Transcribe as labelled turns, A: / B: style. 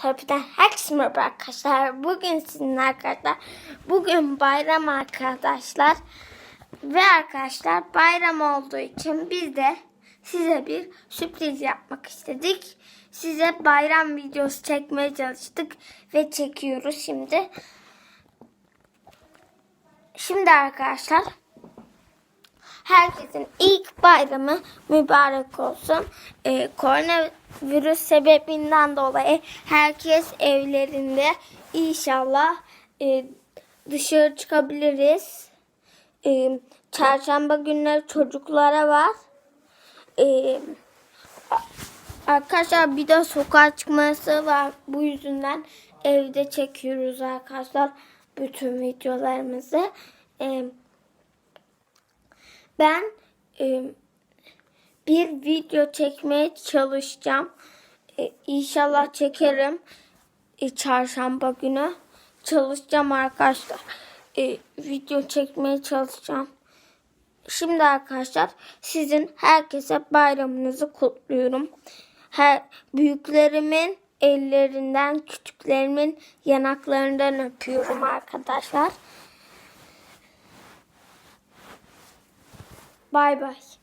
A: tarafından herkese merhaba arkadaşlar. Bugün sizinle arkadaşlar. Bugün bayram arkadaşlar. Ve arkadaşlar bayram olduğu için biz de size bir sürpriz yapmak istedik. Size bayram videosu çekmeye çalıştık ve çekiyoruz şimdi. Şimdi arkadaşlar herkesin ilk bayramı mübarek olsun. Ee, koronavirüs sebebinden dolayı herkes evlerinde inşallah e, dışarı çıkabiliriz. Ee, çarşamba günleri çocuklara var. Ee, arkadaşlar bir de sokağa çıkması var. Bu yüzünden evde çekiyoruz arkadaşlar bütün videolarımızı. Ee, ben e, bir video çekmeye çalışacağım. E, inşallah çekerim. E, çarşamba günü çalışacağım arkadaşlar. E, video çekmeye çalışacağım. Şimdi arkadaşlar sizin herkese bayramınızı kutluyorum. Her büyüklerimin ellerinden, küçüklerimin yanaklarından öpüyorum arkadaşlar. Bay bay.